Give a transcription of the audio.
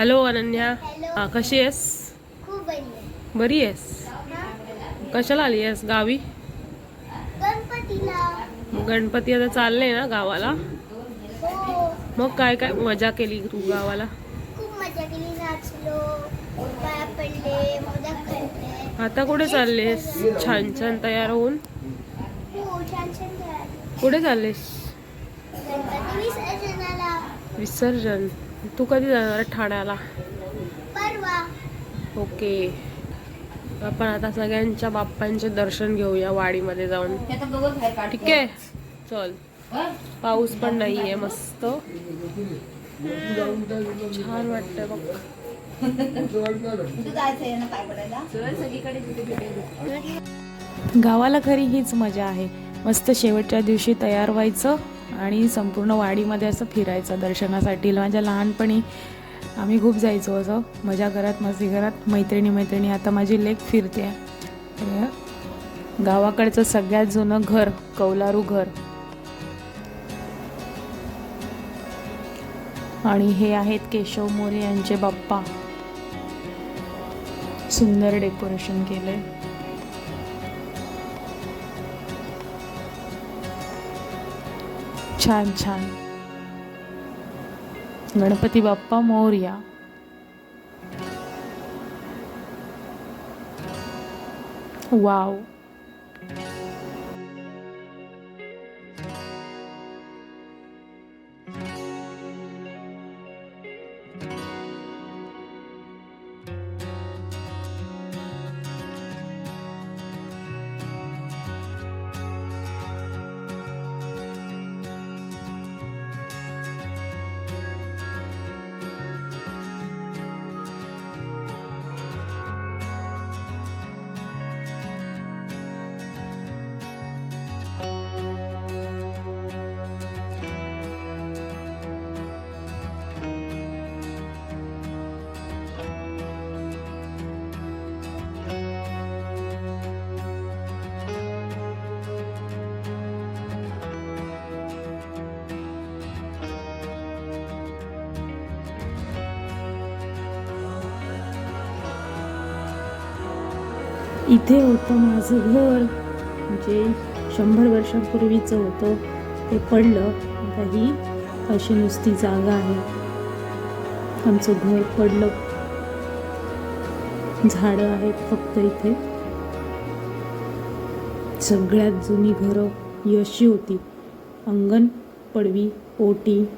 Hello Ananya. हा, कशी आहेस? बरी आहे. बरी आहेस? कशाला आली आहेस गावी? गणपती आता चालले ना गावाला? हो. मग काय काय मजा केली तू गावाला? आता कुठे चाललेस? छान छान तयार होऊन? हो. कुठे चाललेस? विसर्जन. तू कधी जाणार ठाण्याला? परवा. ओके. आपण आता सगळ्यांच्या बाप्पांचे दर्शन घेऊया वाडीमध्ये जाऊन. ठीक आहे? चल. पाऊस पण नाहीये मस्त. छान वाटतंय बघ. गावाला खरी हीच मजा आहे. मस्त शेवटच्या दिवशी तयार व्हायचं. आणि संपूर्ण वाडीमध्ये असं फिरायचं दर्शनासाठी. माझ्या लहानपणी आम्ही खूप जायचो असं. मजा करत मस्ती करत मैत्रिणी मैत्रिणी. आता माझी लेक फिरते. गावाकडचं सगळ्यात जुनं घर कौलारू घर. आणि हे आहेत केशव मोरे यांचे बाप्पा. सुंदर डेकोरेशन केलंय. छान छान. गणपती बाप्पा मोरया. वाव. इथे होतं माझं घर. जे शंभर वर्षापूर्वीचं होतं. ते पडलं. आता ही अशी नुसती जागा आहे. आमचं घर पडलं. झाडं आहेत फक्त इथे. सगळ्यात जुनी घरं ही अशी होती. अंगण पडवी ओटी